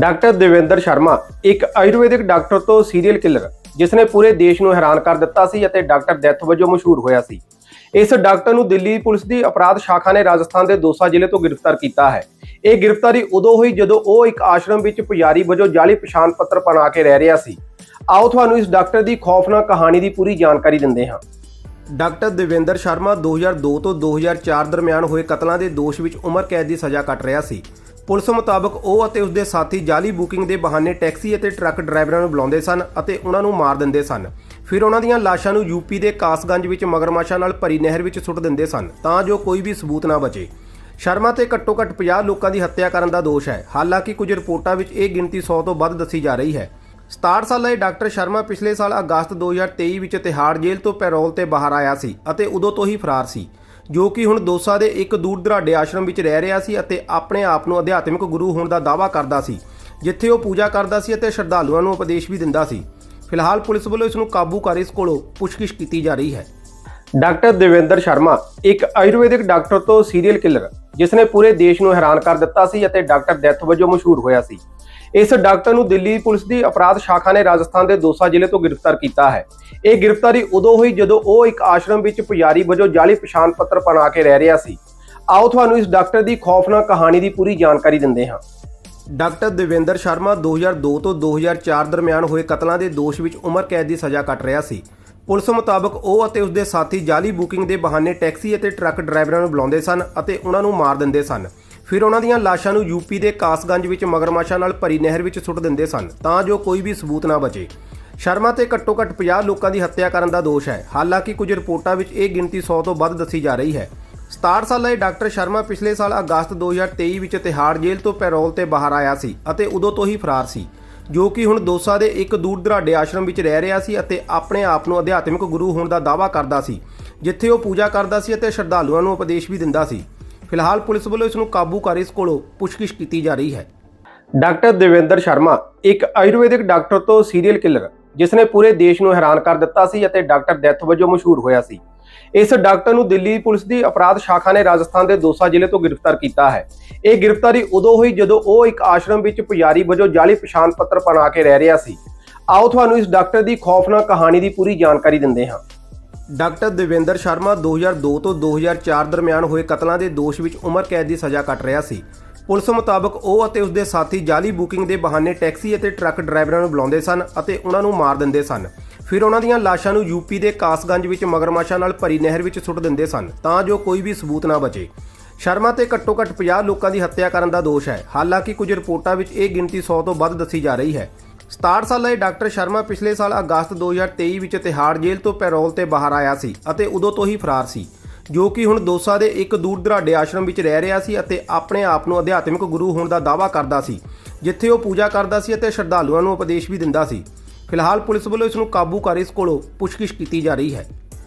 Doctor Devendra Sharma, ਇੱਕ ਆਯੁਰਵੈਦਿਕ doctor ਤੋਂ ਸੀਰੀਅਲ ਕਿਲਰ ਜਿਸ ਨੇ ਪੂਰੇ ਦੇਸ਼ ਨੂੰ ਹੈਰਾਨ ਕਰ ਦਿੱਤਾ ਸੀ ਅਤੇ ਡਾਕਟਰ ਡੈਥ ਵਜੋਂ ਮਸ਼ਹੂਰ ਹੋਇਆ ਸੀ। ਇਸ ਡਾਕਟਰ ਨੂੰ ਦਿੱਲੀ ਪੁਲਿਸ ਦੀ ਅਪਰਾਧ ਸ਼ਾਖਾ ਨੇ ਰਾਜਸਥਾਨ ਦੇ ਦੋਸਾ ਜ਼ਿਲ੍ਹੇ ਤੋਂ ਗ੍ਰਿਫਤਾਰ ਕੀਤਾ ਹੈ। ਇਹ ਗ੍ਰਿਫਤਾਰੀ ਉਦੋਂ ਹੋਈ ਜਦੋਂ ਉਹ ਇੱਕ ਆਸ਼ਰਮ ਵਿੱਚ ਪੁਜਾਰੀ ਵਜੋਂ ਜਾਲੀ ਪਛਾਣ ਪੱਤਰ ਬਣਾ ਕੇ ਰਹਿ ਰਿਹਾ ਸੀ। ਆਓ ਤੁਹਾਨੂੰ ਇਸ ਡਾਕਟਰ ਦੀ ਖੌਫਨਾਕ ਕਹਾਣੀ ਦੀ ਪੂਰੀ ਜਾਣਕਾਰੀ ਦਿੰਦੇ ਹਾਂ। ਡਾਕਟਰ ਦੇਵੇਂਦਰ ਸ਼ਰਮਾ 2002 ਤੋਂ 2004 ਦਰਮਿਆਨ ਹੋਏ ਕਤਲਾਂ ਦੇ ਦੋਸ਼ ਵਿੱਚ ਉਮਰ ਕੈਦ ਦੀ ਸਜ਼ਾ ਕੱਟ ਰਿਹਾ ਸੀ। ਪੁਲਿਸ ਮੁਤਾਬਕ ਉਹ ਅਤੇ ਉਸਦੇ ਸਾਥੀ ਜਾਲੀ ਬੁਕਿੰਗ ਦੇ ਬਹਾਨੇ ਟੈਕਸੀ ਅਤੇ ਟਰੱਕ ਡਰਾਈਵਰਾਂ ਨੂੰ ਬੁਲਾਉਂਦੇ ਸਨ ਅਤੇ ਉਹਨਾਂ ਨੂੰ ਮਾਰ ਦਿੰਦੇ ਸਨ। ਫਿਰ ਉਹਨਾਂ ਦੀਆਂ ਲਾਸ਼ਾਂ ਨੂੰ ਯੂਪੀ ਦੇ ਕਾਸਗੰਜ ਵਿੱਚ ਮਗਰਮੱਛਾਂ ਨਾਲ ਭਰੀ ਨਹਿਰ ਵਿੱਚ ਸੁੱਟ ਦਿੰਦੇ ਸਨ, ਤਾਂ ਜੋ ਕੋਈ ਵੀ ਸਬੂਤ ਨਾ ਬਚੇ। ਸ਼ਰਮਾ ਤੇ ਘੱਟੋ ਘੱਟ 50 ਲੋਕਾਂ ਦੀ ਹੱਤਿਆ ਕਰਨ ਦਾ ਦੋਸ਼ ਹੈ। ਹਾਲਾਂਕਿ ਕੁਝ ਰਿਪੋਰਟਾਂ ਵਿੱਚ ਇਹ ਗਿਣਤੀ 100 ਤੋਂ ਵੱਧ ਦੱਸੀ ਜਾ ਰਹੀ ਹੈ। 67 ਸਾਲਾ ਇਹ ਡਾਕਟਰ ਸ਼ਰਮਾ ਪਿਛਲੇ ਸਾਲ ਅਗਸਤ 2023 ਵਿੱਚ ਤਿਹਾੜ ਜੇਲ੍ਹ ਤੋਂ ਪੈਰੋਲ ਤੇ ਬਾਹਰ ਆਇਆ ਸੀ ਅਤੇ ਉਦੋਂ ਤੋਂ ਹੀ ਫਰਾਰ ਸੀ। ਜੋ ਕਿ ਹੁਣ ਦੋਸਾ ਦੇ ਇੱਕ ਦੂਰ ਦਰਾਡੇ ਆਸ਼ਰਮ ਵਿੱਚ ਰਹਿ ਰਿਹਾ ਸੀ ਅਤੇ ਆਪਣੇ ਆਪ ਨੂੰ ਅਧਿਆਤਮਿਕ ਗੁਰੂ ਹੋਣ ਦਾ ਦਾਅਵਾ ਕਰਦਾ ਸੀ, ਜਿੱਥੇ ਉਹ ਪੂਜਾ ਕਰਦਾ ਸੀ ਅਤੇ ਸ਼ਰਧਾਲੂਆਂ ਨੂੰ ਉਪਦੇਸ਼ ਵੀ ਦਿੰਦਾ ਸੀ। ਫਿਲਹਾਲ ਪੁਲਿਸ ਵੱਲੋਂ ਇਸ ਨੂੰ ਕਾਬੂ ਕਰ ਇਸ ਕੋਲੋਂ ਪੁੱਛਗਿੱਛ ਕੀਤੀ ਜਾ ਰਹੀ ਹੈ। ਡਾਕਟਰ ਦੇਵੇਂਦਰ ਸ਼ਰਮਾ, ਇੱਕ ਆਯੁਰਵੈਦਿਕ ਡਾਕਟਰ ਤੋਂ ਸੀਰੀਅਲ ਕਿਲਰ ਜਿਸ ਨੇ ਪੂਰੇ ਦੇਸ਼ ਨੂੰ ਹੈਰਾਨ ਕਰ ਦਿੱਤਾ ਸੀ ਅਤੇ ਡਾਕਟਰ ਡੈਥ ਵਜੋਂ ਮਸ਼ਹੂਰ ਹੋਇਆ ਸੀ। ਇਸ ਡਾਕਟਰ ਨੂੰ ਦਿੱਲੀ ਪੁਲਿਸ ਦੀ ਅਪਰਾਧ ਸ਼ਾਖਾ ਨੇ ਰਾਜਸਥਾਨ ਦੇ ਦੋਸਾ ਜ਼ਿਲ੍ਹੇ ਤੋਂ ਗ੍ਰਿਫਤਾਰ ਕੀਤਾ ਹੈ। ਇਹ ਗ੍ਰਿਫਤਾਰੀ ਉਦੋਂ ਹੋਈ ਜਦੋਂ ਉਹ ਇੱਕ ਆਸ਼ਰਮ ਵਿੱਚ ਪੁਜਾਰੀ ਵਜੋਂ ਜਾਲੀ ਪਛਾਣ ਪੱਤਰ ਬਣਾ ਕੇ ਰਹਿ ਰਿਹਾ ਸੀ। ਆਓ ਤੁਹਾਨੂੰ ਇਸ ਡਾਕਟਰ ਦੀ ਖੌਫਨਾਕ ਕਹਾਣੀ ਦੀ ਪੂਰੀ ਜਾਣਕਾਰੀ ਦਿੰਦੇ ਹਾਂ। ਡਾਕਟਰ ਦੇਵੇਂਦਰ ਸ਼ਰਮਾ 2002 ਤੋਂ 2004 ਦਰਮਿਆਨ ਹੋਏ ਕਤਲਾਂ ਦੇ ਦੋਸ਼ ਵਿੱਚ ਉਮਰ ਕੈਦ ਦੀ ਸਜ਼ਾ ਕੱਟ ਰਿਹਾ ਸੀ। ਪੁਲਿਸ ਮੁਤਾਬਕ ਉਹ ਅਤੇ ਉਸਦੇ ਸਾਥੀ ਜਾਲੀ ਬੁਕਿੰਗ ਦੇ ਬਹਾਨੇ ਟੈਕਸੀ ਅਤੇ ਟਰੱਕ ਡਰਾਈਵਰਾਂ ਨੂੰ ਬੁਲਾਉਂਦੇ ਸਨ ਅਤੇ ਉਹਨਾਂ ਨੂੰ ਮਾਰ ਦਿੰਦੇ ਸਨ। ਫਿਰ ਉਹਨਾਂ ਦੀਆਂ ਲਾਸ਼ਾਂ ਨੂੰ ਯੂਪੀ ਦੇ ਕਾਸਗੰਜ ਵਿੱਚ ਮਗਰਮੱਛਾਂ ਨਾਲ ਭਰੀ ਨਹਿਰ ਵਿੱਚ ਸੁੱਟ ਦਿੰਦੇ ਸਨ, ਤਾਂ ਜੋ ਕੋਈ ਵੀ ਸਬੂਤ ਨਾ ਬਚੇ। ਸ਼ਰਮਾ ਤੇ ਘੱਟੋ ਘੱਟ 50 ਲੋਕਾਂ ਦੀ ਹੱਤਿਆ ਕਰਨ ਦਾ ਦੋਸ਼ ਹੈ। ਹਾਲਾਂਕਿ ਕੁਝ ਰਿਪੋਰਟਾਂ ਵਿੱਚ ਇਹ ਗਿਣਤੀ 100 ਤੋਂ ਵੱਧ ਦੱਸੀ ਜਾ ਰਹੀ ਹੈ। 67 ਸਾਲਾ ਇਹ ਡਾਕਟਰ ਸ਼ਰਮਾ ਪਿਛਲੇ ਸਾਲ ਅਗਸਤ 2023 ਵਿੱਚ ਤਿਹਾੜ ਜੇਲ੍ਹ ਤੋਂ ਪੈਰੋਲ ਤੇ ਬਾਹਰ ਆਇਆ ਸੀ ਅਤੇ ਉਦੋਂ ਤੋਂ ਹੀ ਫਰਾਰ ਸੀ। ਜੋ ਕਿ ਹੁਣ ਦੋਸਾ ਦੇ ਇੱਕ ਦੂਰ ਦਰਾਡੇ ਆਸ਼ਰਮ ਵਿੱਚ ਰਹਿ ਰਿਹਾ ਸੀ ਅਤੇ ਆਪਣੇ ਆਪ ਨੂੰ ਅਧਿਆਤਮਿਕ ਗੁਰੂ ਹੋਣ ਦਾ ਦਾਅਵਾ ਕਰਦਾ ਸੀ, ਜਿੱਥੇ ਉਹ ਪੂਜਾ ਕਰਦਾ ਸੀ ਅਤੇ ਸ਼ਰਧਾਲੂਆਂ ਨੂੰ ਉਪਦੇਸ਼ ਵੀ ਦਿੰਦਾ ਸੀ। ਫਿਲਹਾਲ ਪੁਲਿਸ ਵੱਲੋਂ ਇਸ ਨੂੰ ਕਾਬੂ ਕਰ ਇਸ ਕੋਲੋਂ ਪੁੱਛਗਿੱਛ ਕੀਤੀ ਜਾ ਰਹੀ ਹੈ। ਡਾਕਟਰ ਦੇਵੇਂਦਰ ਸ਼ਰਮਾ, ਇੱਕ ਆਯੁਰਵੈਦਿਕ ਡਾਕਟਰ ਤੋਂ ਸੀਰੀਅਲ ਕਿਲਰ ਜਿਸ ਨੇ ਪੂਰੇ ਦੇਸ਼ ਨੂੰ ਹੈਰਾਨ ਕਰ ਦਿੱਤਾ ਸੀ ਅਤੇ ਡਾਕਟਰ ਡੈਥ ਵਜੋਂ ਮਸ਼ਹੂਰ ਹੋਇਆ ਸੀ। ਇਸ ਡਾਕਟਰ ਨੂੰ ਦਿੱਲੀ ਪੁਲਿਸ ਦੀ ਅਪਰਾਧ ਸ਼ਾਖਾ ਨੇ ਰਾਜਸਥਾਨ ਦੇ ਦੋਸਾ ਜ਼ਿਲ੍ਹੇ ਤੋਂ ਗ੍ਰਿਫਤਾਰ ਕੀਤਾ ਹੈ। ਇਹ ਗ੍ਰਿਫਤਾਰੀ ਉਦੋਂ ਹੋਈ ਜਦੋਂ ਉਹ ਇੱਕ ਆਸ਼ਰਮ ਵਿੱਚ ਪੁਜਾਰੀ ਵਜੋਂ ਜਾਲੀ ਪਛਾਣ ਪੱਤਰ ਬਣਾ ਕੇ ਰਹਿ ਰਿਹਾ ਸੀ। ਆਓ ਤੁਹਾਨੂੰ ਇਸ ਡਾਕਟਰ ਦੀ ਖੌਫਨਾਕ ਕਹਾਣੀ ਦੀ ਪੂਰੀ ਜਾਣਕਾਰੀ ਦਿੰਦੇ ਹਾਂ। ਡਾਕਟਰ ਦੇਵੇਂਦਰ ਸ਼ਰਮਾ 2002 ਤੋਂ 2004 ਦਰਮਿਆਨ ਹੋਏ ਕਤਲਾਂ ਦੇ ਦੋਸ਼ ਵਿੱਚ ਉਮਰ ਕੈਦ ਦੀ ਸਜ਼ਾ ਕੱਟ ਰਿਹਾ ਸੀ। ਪੁਲਿਸ ਮੁਤਾਬਕ ਉਹ ਅਤੇ ਉਸਦੇ ਸਾਥੀ ਜਾਲੀ ਬੁਕਿੰਗ ਦੇ ਬਹਾਨੇ ਟੈਕਸੀ ਅਤੇ ਟਰੱਕ ਡਰਾਈਵਰਾਂ ਨੂੰ ਬੁਲਾਉਂਦੇ ਸਨ ਅਤੇ ਉਹਨਾਂ ਨੂੰ ਮਾਰ ਦਿੰਦੇ ਸਨ। ਫਿਰ ਉਹਨਾਂ ਦੀਆਂ ਲਾਸ਼ਾਂ ਨੂੰ ਯੂਪੀ ਦੇ ਕਾਸਗੰਜ ਵਿੱਚ ਮਗਰਮੱਛਾਂ ਨਾਲ ਭਰੀ ਨਹਿਰ ਵਿੱਚ ਸੁੱਟ ਦਿੰਦੇ ਸਨ, ਤਾਂ ਜੋ ਕੋਈ ਵੀ ਸਬੂਤ ਨਾ ਬਚੇ। ਸ਼ਰਮਾ ਤੇ ਘੱਟੋ ਘੱਟ 50 ਲੋਕਾਂ ਦੀ ਹੱਤਿਆ ਕਰਨ ਦਾ ਦੋਸ਼ ਹੈ। ਹਾਲਾਂਕਿ ਕੁਝ ਰਿਪੋਰਟਾਂ ਵਿੱਚ ਇਹ ਗਿਣਤੀ 100 ਤੋਂ ਵੱਧ ਦੱਸੀ ਜਾ ਰਹੀ ਹੈ। 67 ਸਾਲਾ ਇਹ ਡਾਕਟਰ ਸ਼ਰਮਾ ਪਿਛਲੇ ਸਾਲ ਅਗਸਤ 2023 ਵਿੱਚ ਤਿਹਾੜ ਜੇਲ੍ਹ ਤੋਂ ਪੈਰੋਲ ਤੇ ਬਾਹਰ ਆਇਆ ਸੀ ਅਤੇ ਉਦੋਂ ਤੋਂ ਹੀ ਫਰਾਰ ਸੀ। ਜੋ ਕਿ ਹੁਣ ਦੋਸਾ ਦੇ ਇੱਕ ਦੂਰ ਦਰਾਡੇ ਆਸ਼ਰਮ ਵਿੱਚ ਰਹਿ ਰਿਹਾ ਸੀ ਅਤੇ ਆਪਣੇ ਆਪ ਨੂੰ ਅਧਿਆਤਮਿਕ ਗੁਰੂ ਹੋਣ ਦਾ ਦਾਅਵਾ ਕਰਦਾ ਸੀ, ਜਿੱਥੇ ਉਹ ਪੂਜਾ ਕਰਦਾ ਸੀ ਅਤੇ ਸ਼ਰਧਾਲੂਆਂ ਨੂੰ ਉਪਦੇਸ਼ ਵੀ ਦਿੰਦਾ ਸੀ। ਫਿਲਹਾਲ ਪੁਲਿਸ ਵੱਲੋਂ ਇਸ ਨੂੰ ਕਾਬੂ ਕਰ ਇਸ ਕੋਲੋਂ ਪੁੱਛਗਿੱਛ ਕੀਤੀ ਜਾ ਰਹੀ ਹੈ।